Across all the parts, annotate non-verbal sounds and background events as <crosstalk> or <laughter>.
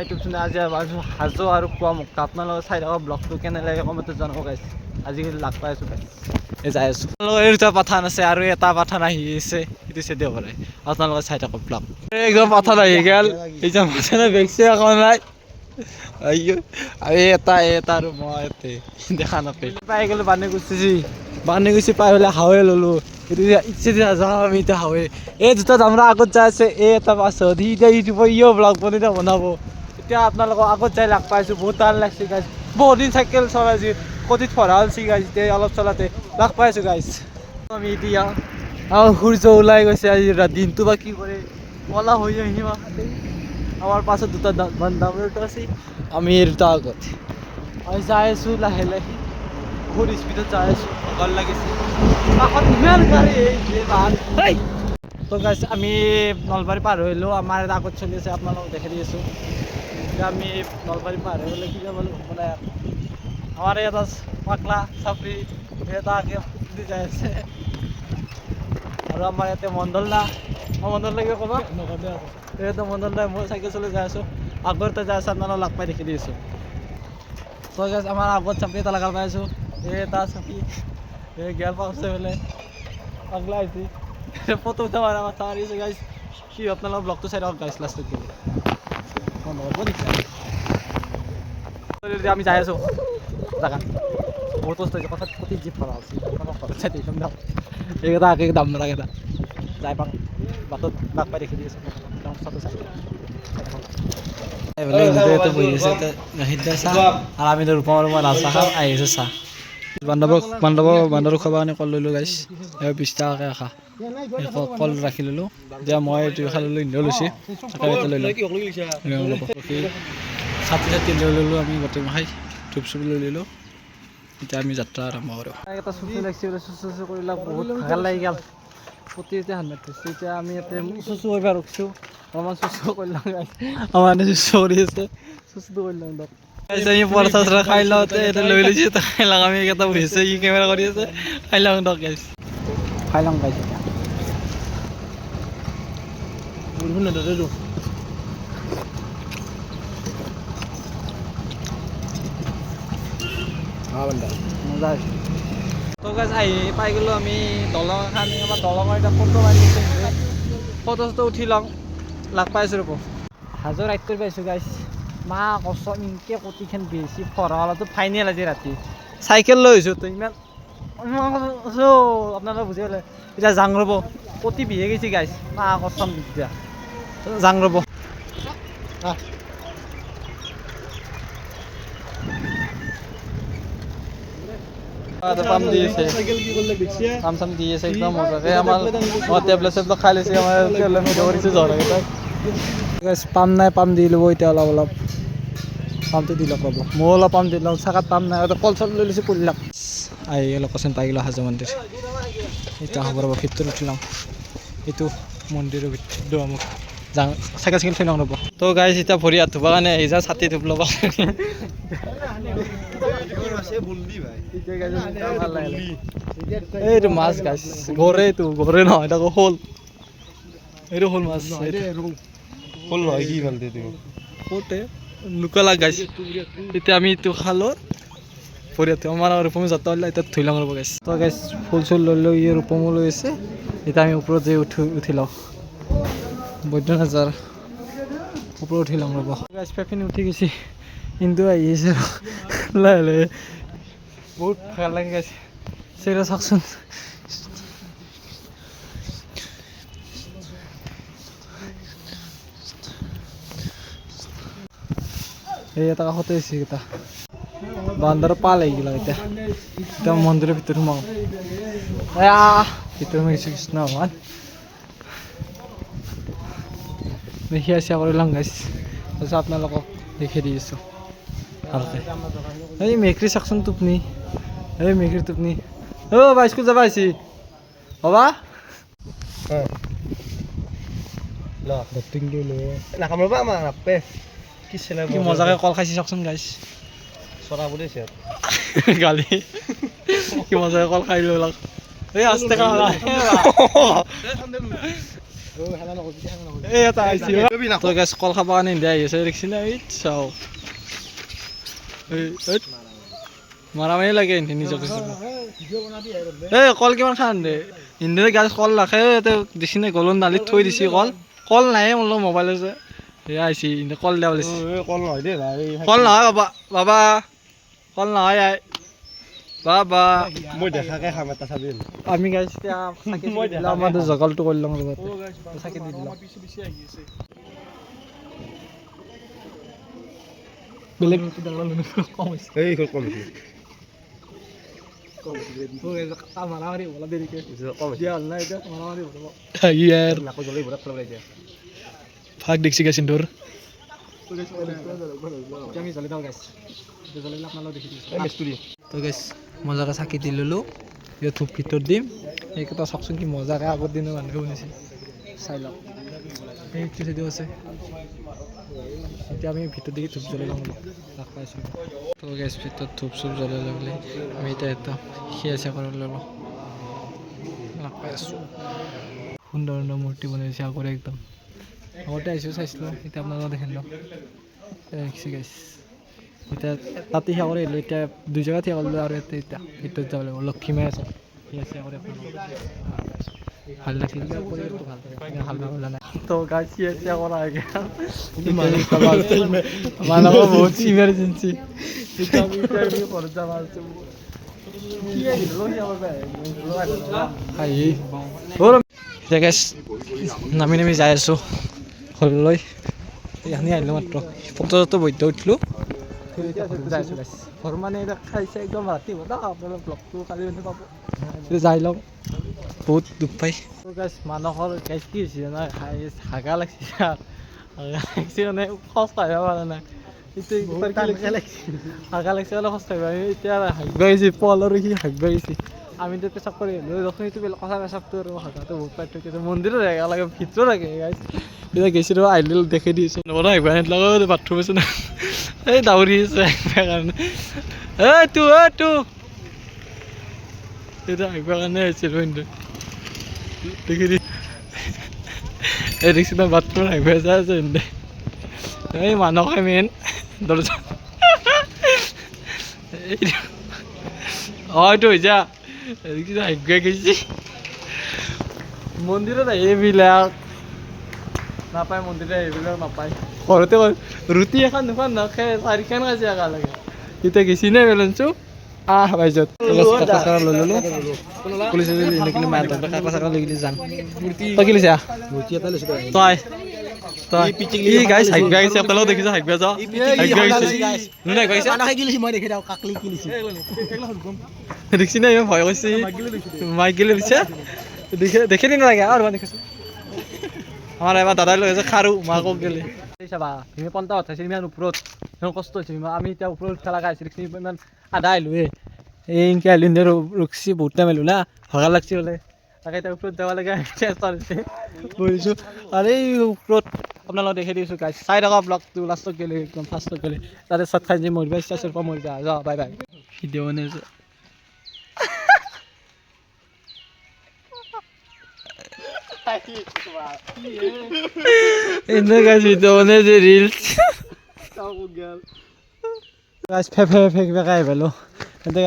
YouTube channel আজি সাজু আৰু কোৱা মোক আপোনালোকে চাই থকা ব্লগটো কেনে লাগে কমেণ্টত জনাব গাইছ আজিকালি লাগ পাই আছোঁ গাইছ এই যাই আছোঁ। আপোনালোকৰ দুটা পাঠান আছে আৰু এটা পাঠান আহি আছে সেইটো চেদিও কৰে আপোনালোকে চাই থাকক ব্লগ একদম পাঠান আহি গেল। এতিয়া পাঠানে বেগছে আকৌ নাই। এটা এটা আৰু মই ইয়াতে দেখা নাপাই। পাই গ'লো বানে গুচিছি বানে গুচি পাই পেলাই হাৱে ল'লোঁ। এতিয়া যাওঁ আমি এতিয়া হাৱে এই দুটা দামৰা আগত যাই আছে এই এটা পাছত। সি এতিয়া ইউটিউবৰ ইও ব্লগ বনাই বনাব। এতিয়া আপোনালোকক আগত যাই লাগ পাইছোঁ, বহুত টান লাগছে গাইছ বহুত দিন চাইকেল চলাইছোঁ কঠিত পঢ়া হৈছে গাইছ এতিয়া অলপ চলাতে লাগ পাইছোঁ গাইছ আমি এতিয়া আৰু সূৰ্য ওলাই গৈছে, আজি দিনটো বা কি কৰে কলা হৈ আহিম আমাৰ পাছত দুটা দামৰটো আছে, আমি এই দুটা আগত। আমি যাই আছোঁ লাহে লাহে, বহুত স্পীডত যাই আছোঁ ভাগৰ লাগিছে। কাষত ইমান গাড়ী। তো গাইছ আমি নলবাৰী পাৰ হৈ আমাৰ এটা আগত চলি আছে, আপোনালোকক দেখাই দি আছোঁ। আমি নলবাৰী পাৰ হৈ গ'লে কি যাব মানে আমাৰ ইয়াত পাকলা চাপৰি এটা আগে দি যাই আছে আৰু আমাৰ ইয়াতে মণ্ডল না অঁ মণ্ডল লাগিব ক'বা? এইটো মণ্ডল নাই মই চাইকেল চলাই যাই আছোঁ আগতে যাই আছোঁ আপোনালোকক লগ পাই দেখি দি আছোঁ তো গাইছ আমাৰ আগত চাপৰি এটা লগাল পাই আছোঁ এই এটা চাপি এই গেল পাছে বোলে পাগলা আহিছে ফটো উঠাব মাথা মাৰিছে গাইছ কি আপোনালোকৰ ব্লগটো চাই থাকক গাইছ লাষ্টত গ'লে বন্ধ হ'ব নেকি এতিয়া আমি যাই আছোঁ জাগাত বহুত কষ্ট হৈছে কথাত প্ৰতি জীপ কৰা হৈছে চাই একদম দাম এইকেইটা আগে দাম নালাগেটা যাই পাওঁ বাতত বাক পাই রেখে দিয়েছে আছোঁ আৰু আমি মই লাল চাহ খাম আহি আছে বান্ধৱক বান্ধৱক বান্ধৱক খাবৰ কাৰণে কল ল'লোঁ গাইছ বিছ টকাকৈ ৰাখা কল ৰাখি ল'লোঁ। এতিয়া মই এইটো খাই ল'লোঁ ইন্দিও লৈছে। এটা লৈ লৈ ল'লোঁ আমি গোটেই মাখাই ধূপ চুপ লৈ ল'লোঁ। এতিয়া আমি যাত্ৰা আৰম্ভ কৰোঁ। এটা চুচু লাগিছে চুচু চুচু কৰিলে বহুত ভাগৰ লাগি গ'ল। এতিয়া আমি ইয়াতে চুচু কৰিব ৰখিছোঁ চুচু কৰিলাম আমাৰ চুচু আছে। চুচুটো কৰিলাম আমি পৰঠা চৰঠা খাই লওঁতে এটা লৈ লৈছোঁ খাই লওঁ আমি এইকেইটা বহি আছে ই কেমেৰা কৰি আছে? খাই লওঁ দক গাইছ। খাই লওঁ গাইছ। মজা হৈছে। তো গাছ আহি পাই গ'লোঁ আমি দলং এখন আমাৰ দলঙৰ এতিয়া ফটো মাৰি ফটো চটো উঠি লওঁ লাগ পাইছোঁ ৰ'ব। হাজৰ ৰাইড কৰি পাইছোঁ গাইছ। মা কচম ইনকে কটিখন বেছি পঢ়া হ'লেতো ফাইনেল আজি ৰাতি। চাইকেল লৈ আহিছোঁ তো ইমান আপোনালোকে বুজি পালে এতিয়া যাং ৰ'ব। কটি বিহে গৈছে গাইছ মা কচম এতিয়া। যাং ৰ'ব। পাম দি আছে। কাম চাম দি আছে একদম মজাকে। আমাৰ টেবলেট চেবলেট খাই লৈছে আমাৰ কৰিছে জ্বৰকেইটাই পাম নাই, পাম দি ল'ব, এতিয়া অলপ অলপ। পামটো দি লওক ৰ'ব। ময়ো অলপ পাম দি লওঁ, চাকাত পাম নাই কল চল লৈ লৈছোঁ, পৰি লওক আহি লোকেশ্যন পাই গ'লোঁ, হাজো মন্দিৰ। এতিয়া হ'ব ৰ'ব, ভিতৰত উঠি লওঁ। এইটো মন্দিৰৰ ভিতৰত মোক যাওঁ, চাইকেল চাইকেল থৈ লওঁ ৰ'ব। তো গাইছ এতিয়া ভৰি হাত ধুবৰ কাৰণে আহি যাওঁ ছাতি ধুব ল'ব। এইটো মাছ গাছ গৰেইটো গৰে নহয় তাকো শ'ল এইটো শ'ল মাছ ফুল নহয় কি ভালো তুমি সৰুতে লুকালা গাইছ। এতিয়া আমি এইটো খালোঁ ভৰিয়াটো আমাৰ ৰূপমী যাত্ৰা হ'লে এতিয়া ধুই লওঁ ৰ'ব গাইছ। তো গাইছ, ফুল চুল লৈ লৈ ই ৰূপমো লৈ আছে এতিয়া আমি ওপৰত যাই উঠি উঠি লওঁ বৈদ্যনাথৰ ওপৰত উঠি লওঁ ৰ'ব গাইছ পেপিনি উঠি গৈছে। কিন্তু আহি আছে লাহে লাহে বহুত ভালো লাগে গাইছ। চেৰা চাওকচোন এই এটা কাষতে আছে এইকেইটা বান্দৰৰ পাল আহি গ'ল এতিয়া এতিয়া মন্দিৰৰ ভিতৰত সোমাওঁ এয়া ভিতৰত সোমাইছোঁ কৃষ্ণ ভগৱান দেখি আছে কৰি লওঁ গাইছ তাৰপিছত আপোনালোকক দেখি দি আছোঁ ভালকৈ। এই মেকুৰী চাওকচোন টোপনি এই মেকুৰী টোপনি অ' বা স্কুল যাব আহিছি হ'বা নাকাম ৰ'বা আমাৰ নাপে। কি চেলা কি মজাকৈ কল খাইছি চাওকচোন গাইছ চৰা বুলি <laughs> গালি। কি মজাকৈ কল খাই লৈ লওক। এই আস্তে এই এটা আহিছে। তই গাছ কল খাব কাৰণে ইণ্ডিয়া আহি আছে দেখিছি না? এই চাও মাৰা মাৰি লাগে ইহঁতে নিজকে এই কল কিমান খান দে? ইণ্ডিয়াৰ গাছ কল ৰাখে ইয়াতে দিছি নে? গলত নালিত থৈ দিছি কল। কল নাই মোৰ লগত মোবাইল আছে আহিছে ইহঁতে কল বুলিছে কল নহয় ভাই কল নহয় বাবা বাবা কল নহয় আই বাবা মই দেখাকে খাম এটা চাবি আমি গাইছ মই দিলা দেখা আমাৰ জগালটো কৰি লওঁ ৰ'বা চাকি দি দিলা বেলেগ কম হৈছে এই কম হৈছে মাৰামাৰি হ'ব দেৰিকে কম হৈছে দিয়া হ'ল না এতিয়া মাৰামাৰি হ'ব ইয়াৰ নাকো জ্বলি ভৰা পেলাব লাগে ফাক দেখছি এই মিস্ত্ৰী তো গাইছ মজাকৈ চাকি দি ল'লোঁ। এতিয়া ধূপ ভিতৰত দিম এইকেইটা চাওকচোন কি মজাকৈ আগৰ দিনৰ মানুহে শুনিছে। চাই লওক। সেইটো চাইডো আছে। এতিয়া আমি ভিতৰত দেখি ধূপ জ্বলাই লওঁ লাগ পাইছোঁ। তো গেছ ভিতৰত ধূপ চুপ জ্বলাই লৈ পেলাই আমি এতিয়া এটা সিয়া চিয়া কৰি ল'লোঁ লাগ পাই আছোঁ। সুন্দৰ সুন্দৰ মূৰ্তি বনাইছে আগতে একদম। আগতে আহিছোঁ চাইছিলোঁ এতিয়া আপোনালোকে দেখি লওক দেখিছে এতিয়া তাতে সেৱা কৰি আহিলোঁ এতিয়া দুই জেগাত সেৱা কৰিলোঁ আৰু ইয়াতে এতিয়া ভিতৰত যাব লাগিব লক্ষীমাই আছে সেয়া কৰি ভালো লাগিছিল ভালো ভালো নাই তো গাছ সেয়া কৰা হৈ মানুহ বহুত ইমাৰ্জেঞ্চি নামি নামি যাই আছোঁ। ঘৰলৈ এইখিনি আহিলোঁ মাত্ৰ। ফটো চটো বৈদ্য উঠিলোঁ। যাই ঘৰ মানে খাইছে একদম ৰাতি হ'ব না আপোনালোক ব্লগটো কালি মানে পাব। যাই লওঁ। বহুত দুখ পাই। গাইছ মানুহৰ গাইছ কি হৈছে জানা? খাই হাগা লাগিছে হাগা লাগিছে মানে খোজ কাঢ়িব পৰা নাই। এতিয়া হাগা লাগিছে। অলপ খোজ কাঢ়িব আমি এতিয়া হাগিব আহিছে পলৰ সি হাগিব আহিছে। আমি তো কৰি আহিলোঁ দেখোন এইটো বেলেগ কথা পেচাবটো আৰু হাগাটো বহুত পাৰ্থক্য আছে মন্দিৰত জেগা লাগে ভিতৰত লাগে গাইছ এতিয়া গৈছিলোঁ আহিলোঁ দেখি দিছোঁ। নবনা আহিব লগত বাথৰুম আছে না, এই দাউৰি আছে কাৰণে। এই তো এই তো। আহিবৰ কাৰণে আহিছিলোঁ কিন্তু। দেখি দি। এই দেখিছোঁ না বাথৰুম আহিব যাই আছে এই মানুহকে মেইন দৰ্জা। এইটো অঁ, এইটো হৈ যা। গৈছে। মন্দিৰত আহি এইবিলাক নাপায় মন্দিৰত এইবিলাক নাপায়। ঘৰতে ৰুটি এখন দুখন নখায় চাৰিখন খাইছে একেলগে। এতিয়া গেছি নে বেলেঞ্চো? আহ বাইজত লৈ ল'লোঁ পুলিচে যদি মাৰ ধৰক কাকলা চাকলা যাম। কি লৈছা? তই ই গাইছ গৈছে দেখিছে হাগবা যাওঁ হাগবা গৈছে নুনে গৈছে মই দেখি দিওঁ কাকলি কি লৈছোঁ না ভয় কৰিছে মাইক গেলে দিছে দেখে দেখে দিন লাগে আৰু দেখিছোঁ আমাৰ এবাৰ দাদাই লৈ আছে খাৰু মাকক গেলে চাবা তুমি পন্তা উঠাইছে ইমান ওপৰত ইমান কষ্ট হৈছে আমি এতিয়া ওপৰত উঠা লগা হৈছে ইমান আধা আহিলোঁ এই এনেকৈ আহিলোঁ ৰখছি বহুত টাইম আহিলোঁ না ভগা লাগছি বোলে তাকে ওপৰত যাব লাগে আৰু এই ওপৰত আপোনালোকক দেখি দিছোঁ গাইছ চাই থকা ব্লগটো লাষ্টত গ'লে একদম ফাৰ্ষ্টত গ'লে। তাতে চট খাই যে মৰিবা ইচ্ছা আছে মৰি যা যা বাই বাই ভিডিঅ' বনাইছোঁ এনে গাছ ভিডিঅ' বনাইছে ৰিলচ গাছ ফে ফে ফেক ফেকাই পেল এতে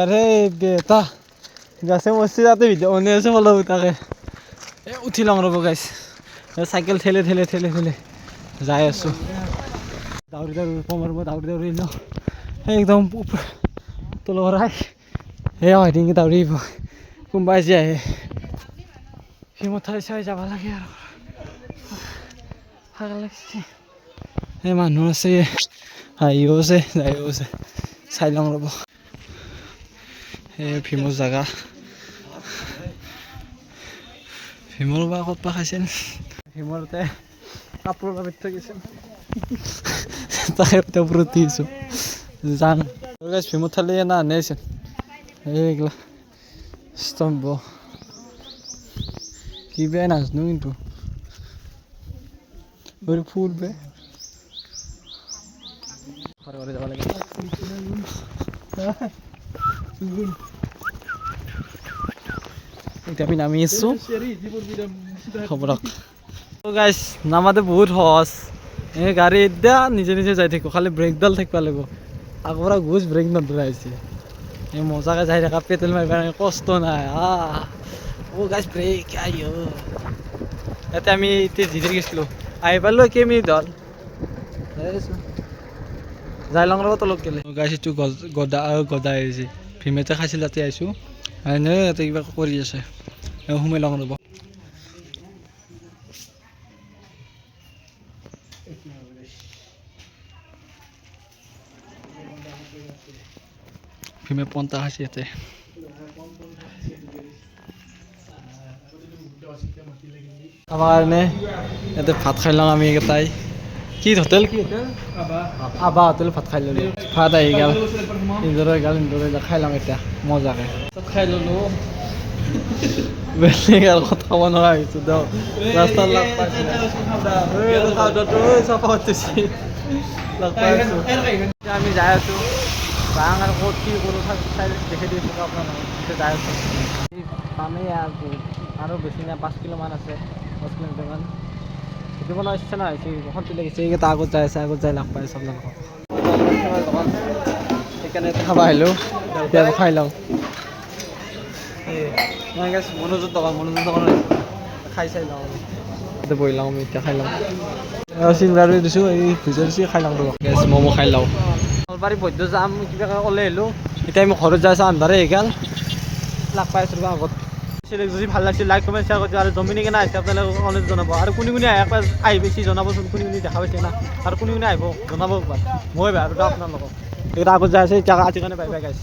বেটা মস্তি তাতে ভিডিঅ' বনাই আছে ফলো তাকে। এ, উঠি লওঁ ৰ'ব গাইছ চাইকেল ঠেলে ঠেলে ঠেলে ঠেলে। যাই আছোঁ। দাউৰি কমৰ মই দাউৰি দাউৰি লওঁ সেই একদম তলৰাই সেই হয় ডিঙি দাউৰি আহিব। কোনোবাই যে আহে। সিমত ঠাই চাই যাব লাগে আৰু। ভালো লাগিছে। এই মানুহ আছে। আহিও আছে যায়ো আছে। চাই লওঁ ৰ'ব। ফেমাছ জেগা। ভীমৰ বা ক'ত বা খাইছে? ভীমৰতে কাপোৰৰ বাবে থৈ গৈছে। তাকে এতিয়া ওপৰত উঠিছোঁ যাম ভীমত থালি না আনিছে এইগিলা স্তম্ভ। কি বে নাজানো কিন্তু। ഒരു ফুল বে। ঘৰে ঘৰে যাব লাগে। আমি নামি আছোঁ খবৰক নামাতে বহুত সহজ। এই গাড়ী এতিয়া নিজে নিজে যাই থাকিব খালি ব্ৰেকডাল থাকিব লাগিব। আগৰ পৰা গুজ ব্ৰেক নধৰা হৈছে এই মজাকে যাই থকা পেটেল মাৰিব কষ্ট নাই। অ' গাইছ ব্ৰেক আইঅ। ইয়াতে আমি এতিয়া জিৰে গৈছিলোঁ আহি পালোঁ কেই মিনিট হ'ল যাই আছোঁ। যাই লং লগত তলত গেলে গাইছ এইটো গদা গদা আহিছে। ভীমেতে খাইছিল তাতে আহিছোঁ এনে ইয়াতে কিবা কৰি আছে। সোমাই লওঁ ৰ'ব। ভীমে পন্তা খাইছে ইয়াতে। আমাৰ কাৰণে ইয়াতে ভাত খাই লওঁ আমি এইকেইটাই কি হোটেল? কি আবা। হোটেল ভাত খাই ল'লো। ভাত আহি গ'ল। ইন্দোৰে গ'ল ইন্দোৰে খাই লওঁ এতিয়া মজাকে। খাই ল'লো। বেলেগ আৰু কথা ক'ব নোৱাৰা হৈছোঁ দিয়ক ৰাস্তাত লগ পাইছোঁ। আমি যাই আছোঁ। বাং আৰু ক'ত কি কৰোঁ চাই দেখি দিছোঁ যাই আছোঁ। পামেই আৰু বেছি নাই পাঁচ কিলোমান আছে দহ কিলোমিটাৰমান। বনোৱাৰ ইচ্ছা নাই শক্তি লাগিছে এইকেইটা আগত যাই আছে আগত যাই লগ পাই আছোঁ আপোনালোকক সেইকাৰণে খাব আহিলোঁ এতিয়া খাই লওঁ। মই মনোযোগ দোকান মনোযোগ দোকান খাই চাই লওঁ। বহি লওঁ আমি এতিয়া খাই লওঁ চিংগাৰ দিছোঁ এই ভিজা দিছোঁ খাই লওঁ গেছ ম'ম' খাই লওঁ। নলবাৰী বৈদ্য যাম কিবা ওলাই আহিলোঁ। এতিয়া আমি ঘৰত যাই আছোঁ আন্ধাৰে এইগাল লাগ পাই আছোঁ ৰ'বা আগত। যদি ভালো লাগিছিল লাইক কমেণ্ট শ্বেয়াৰ কৰিছোঁ আৰু জমিনী কেনে আহিছে আপোনালোকে অনেক জনাব। আৰু কোনে কোনে একবাৰ আহি বেছি জনাবচোন কোনে কোনে দেখা পাইছে না। আৰু কোনে কোনে আহিব জনাব একবাৰ মই বাৰু আপোনালোকক এইকেইটা আগত যাই আছে এতিয়া আজিৰ কাৰণে বাই বাই গাইছ